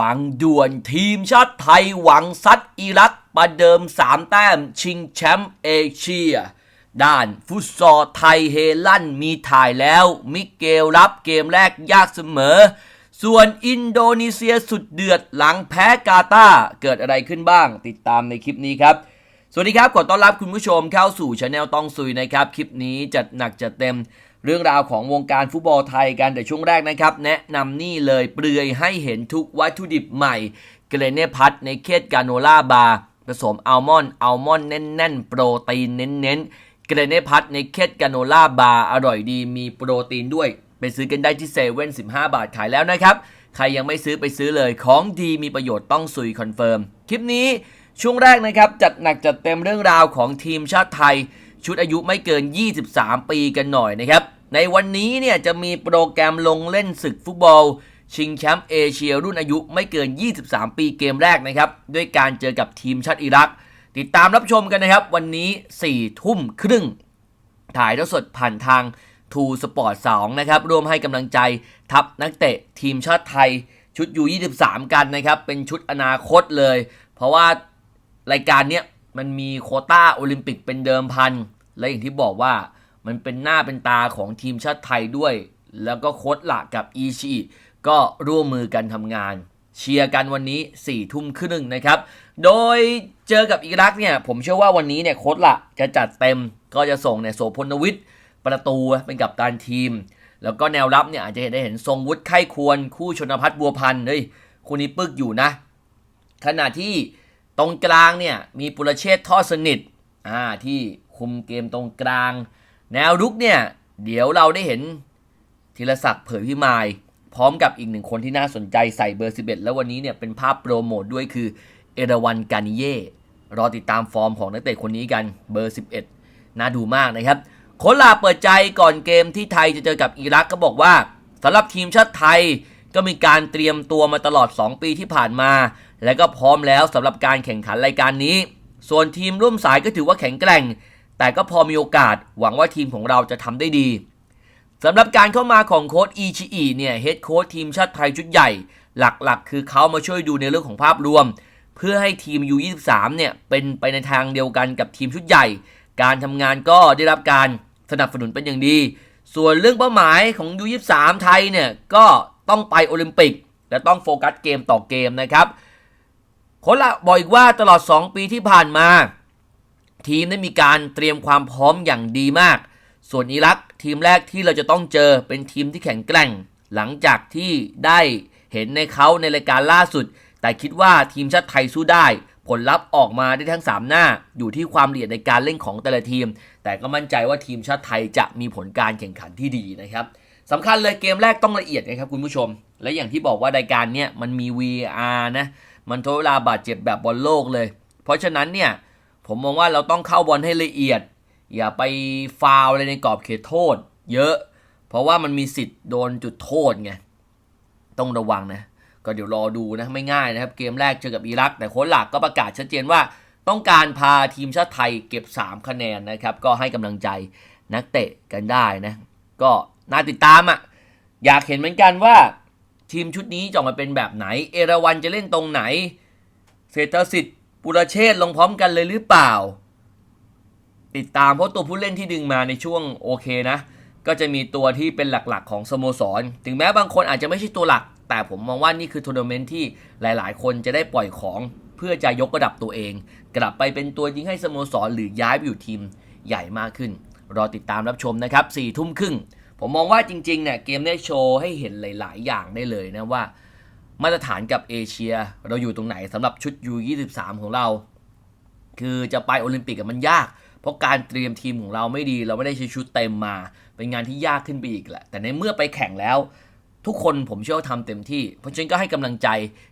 ฟังด่วนทีมชาติไทยหวังซัดอิรักประเดิม 3 แต้มชิงแชมป์เอเชีย ด้านฟุตซอลไทยเฮลั่นมีถ่ายแล้ว มิเกลรับเกมแรกยากเสมอ ส่วนอินโดนีเซียสุดเดือดหลังแพ้กาตาเกิดอะไรขึ้นบ้าง ติดตามในคลิปนี้ครับ สวัสดีครับ ขอต้อนรับคุณผู้ชมเข้าสู่ช anel ต้องซุยนะครับ คลิปนี้จัดหนักจัดเต็มเรื่องราวของวงการฟุตบอลไทยกันแต่ช่วงแรกนะครับ แนะนำนี่เลยเปลือยให้เห็นทุกวัตถุดิบใหม่เกรเนพัทในเคสกาโนล่าบาร์ผสมอัลมอนด์อัลมอนด์แน่นๆ โปรตีนเน้นๆเกรเนพัทในเคสกาโนล่าบาร์อร่อยดีมีโปรตีนด้วย ไปซื้อกันได้ที่เซเว่น15บาทขายแล้วนะครับ ใครยังไม่ซื้อไปซื้อเลยของดีมีประโยชน์ต้องซุยคอนเฟิร์มคลิปนี้ ช่วงแรกนะครับ จัดหนักจัดเต็มเรื่องราวของทีมชาติไทย ชุดอายุไม่เกิน 23 ปีกันหน่อยนะครับ ในวันนี้เนี่ยจะมีโปรแกรมลงเล่นศึกฟุตบอล ชิงแชมป์เอเชียรุ่นอายุไม่เกิน 23 ปีเกมแรกนะครับ ด้วยการเจอกับทีมชาติอิรัก ติดตามรับชมกันนะครับ วันนี้ 4 ทุ่มครึ่ง ถ่ายทอดสดผ่านทางทูสปอร์ต2นะครับร่วมให้กำลังใจทัพนักเตะทีมชาติไทยชุดยู23 กันนะครับ เป็นชุดอนาคตเลย เพราะว่า รายการเนี้ยมันมีโคต้าโอลิมปิกเป็นเดิมพัน และอย่างที่บอกว่ามันเป็นหน้าเป็นตาของทีมชาติไทยด้วย แล้วก็โค้ชหลักกับอีชีก็ร่วมมือกันทำงาน เชียร์กันวันนี้4ี่ทุ่มครึ่งนะครับ โดยเจอกับอิรักเนี่ย ผมเชื่อว่าวันนี้เนี่ยโค้ชหลักจะจัดเต็มก็จะส่งเนี่ยโสพลวิทย์ประตูเป็นกับการทีม แล้วก็แนวรับเนี่ยอาจจะเห็นได้เห็นทรงวุฒิไข้ควร คู่ชนพัฒน์บัวพันธ์เฮ้ยคู่นี้ปึกอยู่นะ ขณะที่ ตรงกลางเนี่ยมีปุรเชษฐ์ทอดสนิทอ่าที่คุมเกมตรงกลาง แนวรุกเนี่ยเดี๋ยวเราได้เห็นธีรศักดิ์เผยพิมาย พร้อมกับอีกหนึ่งคนที่น่าสนใจใส่เบอร์ 11 แล้ววันนี้เนี่ยเป็นภาพโปรโมทด้วยคือเอราวันกานิเย่รอติดตามฟอร์มของนักเตะคนนี้กันเบอร์ 11 น่าดูมากนะครับโคลาเปิดใจก่อนเกมที่ไทยจะเจอกับอิรักก็บอกว่าสำหรับทีมชาติไทย ก็มีการเตรียมตัวมาตลอด 2 ปีที่ผ่านมา และก็พร้อมแล้วสำหรับการแข่งขันรายการนี้ ส่วนทีมร่วมสายก็ถือว่าแข็งแกร่ง แต่ก็พอมีโอกาสหวังว่าทีมของเราจะทำได้ดีสำหรับการเข้ามาของโค้ชอีชิอิเนี่ยเฮดโค้ชทีมชาติไทยชุดใหญ่ หลักๆ คือเขามาช่วยดูในเรื่องของภาพรวม เพื่อให้ทีม U23 เนี่ยเป็นไปในทางเดียวกันกับทีมชุดใหญ่ การทำงานก็ได้รับการสนับสนุนเป็นอย่างดี ส่วนเรื่องเป้าหมายของ U23 ไทยเนี่ยก็ ต้องไปโอลิมปิก และต้องโฟกัสเกมต่อเกมนะครับโค้ชละบอกอีกว่าตลอด 2 ปีที่ผ่านมา ทีมได้มีการเตรียมความพร้อมอย่างดีมาก ส่วนอิรักทีมแรกที่เราจะต้องเจอเป็นทีมที่แข็งแกร่ง หลังจากที่ได้เห็นในเขาในรายการล่าสุด แต่คิดว่าทีมชาติไทยสู้ได้ ผลลัพธ์ออกมาได้ทั้ง 3 หน้า อยู่ที่ความละเอียดในการเล่นของแต่ละทีม แต่ก็มั่นใจว่าทีมชาติไทยจะมีผลการแข่งขันที่ดีนะครับ สำคัญเลยเกมแรกต้องละเอียดนะครับคุณผู้ชม และอย่างที่บอกว่ารายการเนี้ยมันมี VR นะ มันทดเวลาบาดเจ็บแบบบอลโลกเลย เพราะฉะนั้นเนี่ยผมมองว่าเราต้องเข้าบอลให้ละเอียด อย่าไปฟาวอะไรในกรอบเขตโทษ เยอะ เพราะว่ามันมีสิทธิ์โดนจุดโทษไงต้องระวังนะก็เดี๋ยวรอดูนะไม่ง่ายนะครับ เกมแรกเจอกับอิรัก แต่โค้ชหลักก็ประกาศชัดเจนว่าต้องการพาทีมชาติไทยเก็บ 3 คะแนนนะครับ ก็ให้กำลังใจนักเตะกันได้นะ ก็ น่าติดตามอะ่ะ อยากเห็นเหมือนกันว่า ทีมชุดนี้จะออกมาเป็นแบบไหน เอราวันจะเล่นตรงไหน เศรษฐสิทธิ์ปุรเชษ์ลงพร้อมกันเลยหรือเปล่า ติดตามเพราะตัวผู้เล่นที่ดึงมาในช่วงโอเคนะ ก็จะมีตัวที่เป็นหลักๆ ของสโมสร ถึงแม้บางคนอาจจะไม่ใช่ตัวหลัก แต่ผมมองว่านี่คือทัวร์นาเมนต์ที่หลายๆ คนจะได้ปล่อยของเพื่อจะยกระดับตัวเอง กลับไปเป็นตัวยิงให้สโมสรหรือย้ายไปอยู่ทีมใหญ่มากขึ้น รอติดตามรับชมนะครับ4ี่ทุ่มครึ่ง ผมมองว่าจริงๆเนี่ยเกมได้โชว์ให้เห็นหลาย ๆ อย่างได้เลยนะว่า มาตรฐานกับเอเชียเราอยู่ตรงไหนสำหรับชุด U23 ของเรา คือจะไปโอลิมปิกมันยาก เพราะการเตรียมทีมของเราไม่ดี เราไม่ได้ใช้ชุดเต็มมา เป็นงานที่ยากขึ้นไปอีกแหละ แต่ในเมื่อไปแข่งแล้ว ทุกคนผมเชื่อว่าทำเต็มที่ เพราะฉะนั้นก็ให้กำลังใจ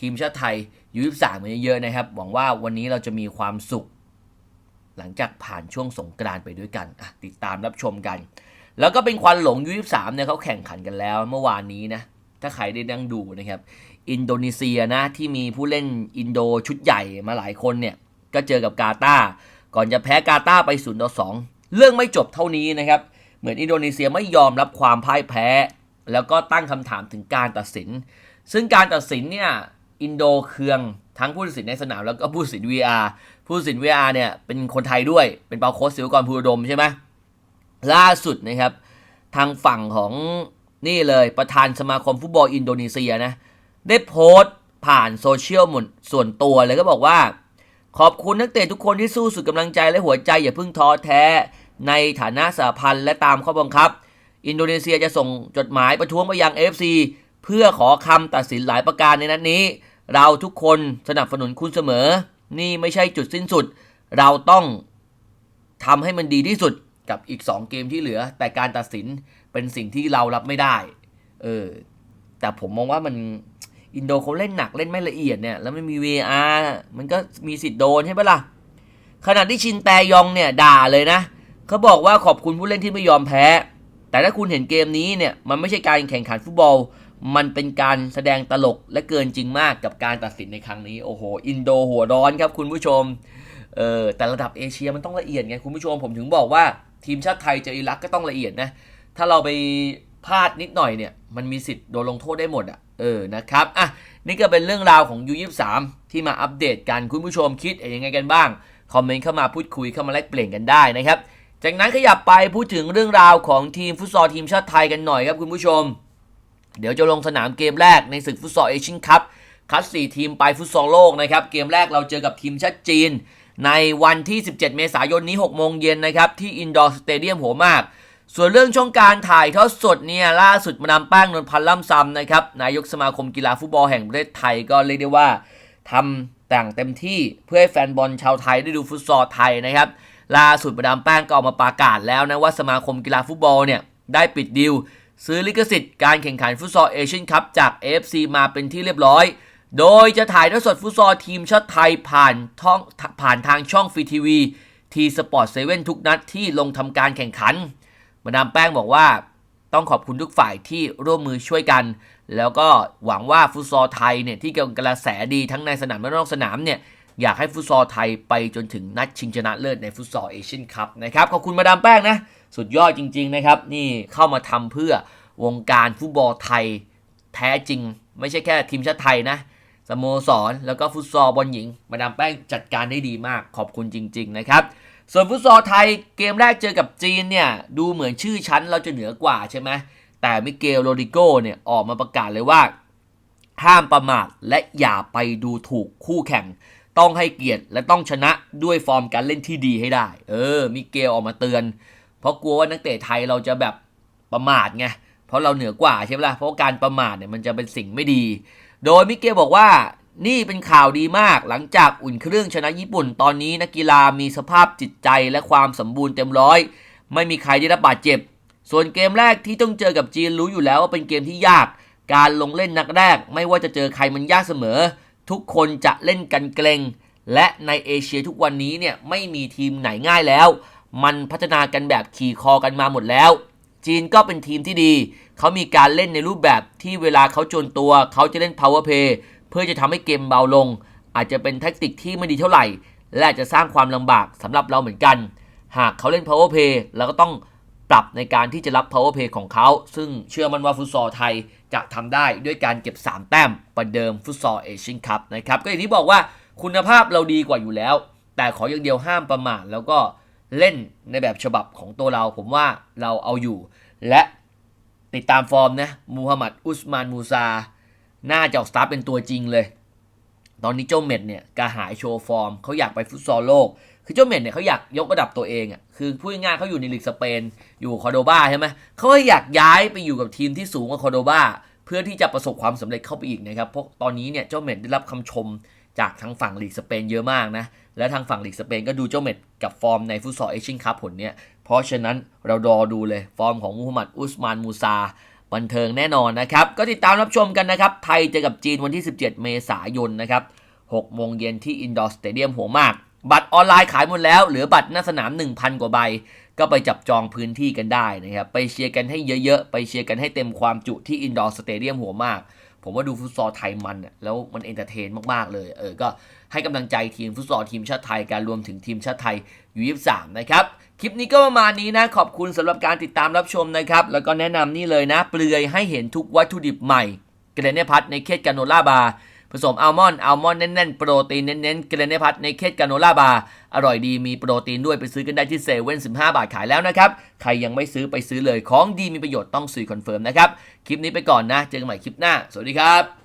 ทีมชาติไทย U23 มันเยอะๆนะครับ หวังว่าวันนี้เราจะมีความสุข หลังจากผ่านช่วงสงกรานต์ไปด้วยกันติดตามรับชมกัน แล้วก็เป็นควันหลง U23 เนี่ยเขาแข่งขันกันแล้วเมื่อวานนี้นะถ้าใครได้นั่งดูนะครับ อินโดนีเซียนะที่มีผู้เล่นอินโดชุดใหญ่มาหลายคนเนี่ยก็เจอกับกาตาร์ก่อนจะแพ้กาตาร์ไป0ต่อ2เรื่องไม่จบเท่านี้นะครับ เหมือนอินโดนีเซียไม่ยอมรับความพ่ายแพ้ แล้วก็ตั้งคำถามถึงการตัดสิน ซึ่งการตัดสินเนี่ยอินโดเคืองทั้งผู้ตัดสินในสนามแล้วก็ผู้ตัดสิน VR ผู้ตัดสิน VR เนี่ยเป็นคนไทยด้วยเป็นเปาโค้ชศิวกรภูดมใช่ไหม ล่าสุดนะครับทางฝั่งของนี่เลยประธานสมาคมฟุตบอลอินโดนีเซียนะได้โพสต์ผ่านโซเชียลมดส่วนตัวเลยก็บอกว่า ขอบคุณนักเตะทุกคนที่สู้สุดกำลังใจและหัวใจอย่าเพิ่งท้อแท้ในฐานะสหพันธ์และตามข้อบังคับ อินโดนีเซียจะส่งจดหมายประท้วงไปยัง AFC เพื่อขอคำตัดสินหลายประการในนัดนี้ เราทุกคนสนับสนุนคุณเสมอ นี่ไม่ใช่จุดสิ้นสุด เราต้องทำให้มันดีที่สุด กับอีก 2 เกมที่เหลือ แต่การตัดสินเป็นสิ่งที่เรารับไม่ได้ เออ แต่ผมมองว่ามันอินโดเขาเล่นหนักเล่นไม่ละเอียดเนี่ย แล้วมันมี VR มันก็มีสิทธิ์โดนใช่ปะล่ะ ขณะที่ชินแตยองเนี่ยด่าเลยนะเขาบอกว่าขอบคุณผู้เล่นที่ไม่ยอมแพ้ แต่ถ้าคุณเห็นเกมนี้เนี่ย มันไม่ใช่การแข่งขันฟุตบอล มันเป็นการแสดงตลกและเกินจริงมากกับการตัดสินในครั้งนี้ โอ้โห อินโดหัวร้อนครับคุณผู้ชม เออแต่ระดับเอเชียมันต้องละเอียดไงคุณผู้ชมผมถึงบอกว่าทีมชาติไทยเจออิรักก็ต้องละเอียดนะ ถ้าเราไปพลาดนิดหน่อยเนี่ย มันมีสิทธิ์โดนลงโทษได้หมดอะเออนะครับอะนี่ก็เป็นเรื่องราวของ U23 ที่มาอัปเดตกันคุณผู้ชมคิดยังไงกันบ้าง คอมเมนต์เข้ามาพูดคุยเข้ามาแลกเปลี่ยนกันได้นะครับ จากนั้นขยับไปพูดถึงเรื่องราวของทีมฟุตซอลทีมชาติไทยกันหน่อยครับคุณผู้ชม เดี๋ยวจะลงสนามเกมแรกในศึกฟุตซอลเอเชียนคัพคัด4ทีมไปฟุตซอลโลกนะครับเกมแรกเราเจอกับทีมชาติจีน ในวันที่ 17 เมษายนนี้ 6 โมงเย็นนะครับ ที่อินดอร์สเตเดียมหัวหมาก ส่วนเรื่องช่องการถ่ายทอดสดเนี่ย ล่าสุดมาดามแป้งนนพันล่ำซำนะครับ นายกสมาคมกีฬาฟุตบอลแห่งประเทศไทยก็เรียกได้ว่าทำแต่างเต็มที่เพื่อให้แฟนบอลชาวไทยได้ดูฟุตซอลไทยนะครับ ล่าสุดมาดามแป้งก็ออกมาประกาศแล้วนะว่าสมาคมกีฬาฟุตบอลเนี่ยได้ปิดดีลซื้อลิขสิทธิ์การแข่งขันฟุตซอลเอเชียนคัพจาก AFC มาเป็นที่เรียบร้อย โดยจะถ่ายทอดสดฟุตซอลทีมชาติไทยผ่านท่องผ่านทางช่องฟรีทีวีทีสปอร์ตเซเว่นทุกนัดที่ลงทำการแข่งขัน มาดามแป้งบอกว่าต้องขอบคุณทุกฝ่ายที่ร่วมมือช่วยกัน แล้วก็หวังว่าฟุตซอลไทยเนี่ยที่กำลังกระแสดีทั้งในสนามและนอกสนามเนี่ยอยากให้ฟุตซอลไทยไปจนถึงนัดชิงชนะเลิศในฟุตซอลเอเชียนคัพนะครับขอบคุณมาดามแป้งนะ สุดยอดจริง ๆนะครับ นี่เข้ามาทำเพื่อวงการฟุตบอลไทยแท้จริง ไม่ใช่แค่ทีมชาติไทยนะ สโมสร แล้วก็ฟุตซอลบอลหญิง มาดามแป้งจัดการได้ดีมากขอบคุณจริง ๆ นะครับ ส่วนฟุตซอลไทยเกมแรกเจอกับจีนเนี่ย ดูเหมือนชื่อชั้นเราจะเหนือกว่าใช่ไหมแต่มิเกลโรดิโกเนี่ยออกมาประกาศเลยว่า ห้ามประมาทและอย่าไปดูถูกคู่แข่ง ต้องให้เกียรติและต้องชนะด้วยฟอร์มการเล่นที่ดีให้ได้ เออมิเกลออกมาเตือน เพราะกลัวว่านักเตะไทยเราจะแบบประมาทไงเพราะเราเหนือกว่าใช่ไหมล่ะเพราะการประมาทเนี่ยมันจะเป็นสิ่งไม่ดี โดยมิเกลบอกว่านี่เป็นข่าวดีมากหลังจากอุ่นเครื่องชนะญี่ปุ่น ตอนนี้นักกีฬามีสภาพจิตใจและความสมบูรณ์เต็มร้อย ไม่มีใครได้รับบาดเจ็บ ส่วนเกมแรกที่ต้องเจอกับจีนรู้อยู่แล้วว่าเป็นเกมที่ยาก การลงเล่นนักแรก ไม่ว่าจะเจอใครมันยากเสมอ ทุกคนจะเล่นกันเกรงและในเอเชียทุกวันนี้เนี่ยไม่มีทีมไหนง่ายแล้ว มันพัฒนากันแบบขี่คอกันมาหมดแล้ว จีนก็เป็นทีมที่ดี เขามีการเล่นในรูปแบบที่เวลาเขาโจนตัว เขาจะเล่น power play เพื่อจะทำให้เกมเบาลง อาจจะเป็นแท็กติกที่ไม่ดีเท่าไหร่ และอาจจะสร้างความลำบากสำหรับเราเหมือนกัน หากเขาเล่น power play เราก็ต้องปรับในการที่จะรับ power play ของเขา ซึ่งเชื่อมั่นว่าฟุตซอลไทยจะทำได้ด้วยการเก็บ 3 แต้มประเดิมฟุตซอลเอเชียนคัพนะครับ ก็อย่างที่บอกว่าคุณภาพเราดีกว่าอยู่แล้ว แต่ขออย่างเดียวห้ามประมาทแล้วก็ เล่นในแบบฉบับของตัวเราผมว่าเราเอาอยู่ และติดตามฟอร์มนะมูฮัมหมัดอุสมานมูซา น่าจะออกสตาร์เป็นตัวจริงเลย ตอนนี้เจ้าเม็ดเนี่ยกระหายโชว์ฟอร์มเขาอยากไปฟุตซอลโลก คือเจ้าเม็ดเนี่ยเขาอยากยกระดับตัวเองอะคือพูดง่ายๆเขาอยู่ในลีกสเปน อยู่คอโดบาใช่ไหมเขาอยากย้ายไปอยู่กับทีมที่สูงกว่าคอโดบาเพื่อที่จะประสบความสำเร็จเข้าไปอีกนะครับเพราะตอนนี้เนี่ยเจ้าเม็ดได้รับคำชม จากทางฝั่งลีกสเปนเยอะมากนะ และทางฝั่งลีกสเปนก็ดูเจ้าเม็ดกับฟอร์มในฟุตซอลเอเชียนคัพผลเนี่ยเพราะฉะนั้นเรารอดูเลยฟอร์มของมูฮัมหมัดอุสมานมูซาบันเทิงแน่นอนนะครับ ก็ติดตามรับชมกันนะครับ ไทยเจอกับจีนวันที่ 17 เมษายนนะครับ6โมงเย็นที่อินดอร์สเตเดียมหัวมาก บัตรออนไลน์ขายหมดแล้ว เหลือบัตรหน้าสนาม 1,000 กว่าใบ ก็ไปจับจองพื้นที่กันได้นะครับ ไปเชียร์กันให้เยอะๆ ไปเชียร์กันให้เต็มความจุที่อินดอร์สเตเดียมหัวมาก ผมว่าดูฟุตซอลไทยมันอะแล้วมันเอนเตอร์เทนมากๆเลยเออก็ให้กำลังใจทีมฟุตซอลทีมชาติไทยการรวมถึงทีมชาติไทยยูยี่สามนะครับคลิปนี้ก็ประมาณนี้นะ ขอบคุณสำหรับการติดตามรับชมนะครับ แล้วก็แนะนำนี่เลยนะ เปลือยให้เห็นทุกวัตถุดิบใหม่เกรเนพัทในเคสกาโนล่าบาร์ ผสมอัลมอนด์อัลมอนด์แน่นๆ โปรตีนเน้นๆเกลเนพัทในเคสกาโนล่าบาร์อร่อยดีมีโปรตีนด้วยไปซื้อกันได้ที่เซเว่นสิบห้าบาทขายแล้วนะครับ ใครยังไม่ซื้อไปซื้อเลยของดีมีประโยชน์ต้องซื้อคอนเฟิร์มนะครับ คลิปนี้ไปก่อนนะ เจอกันใหม่คลิปหน้า สวัสดีครับ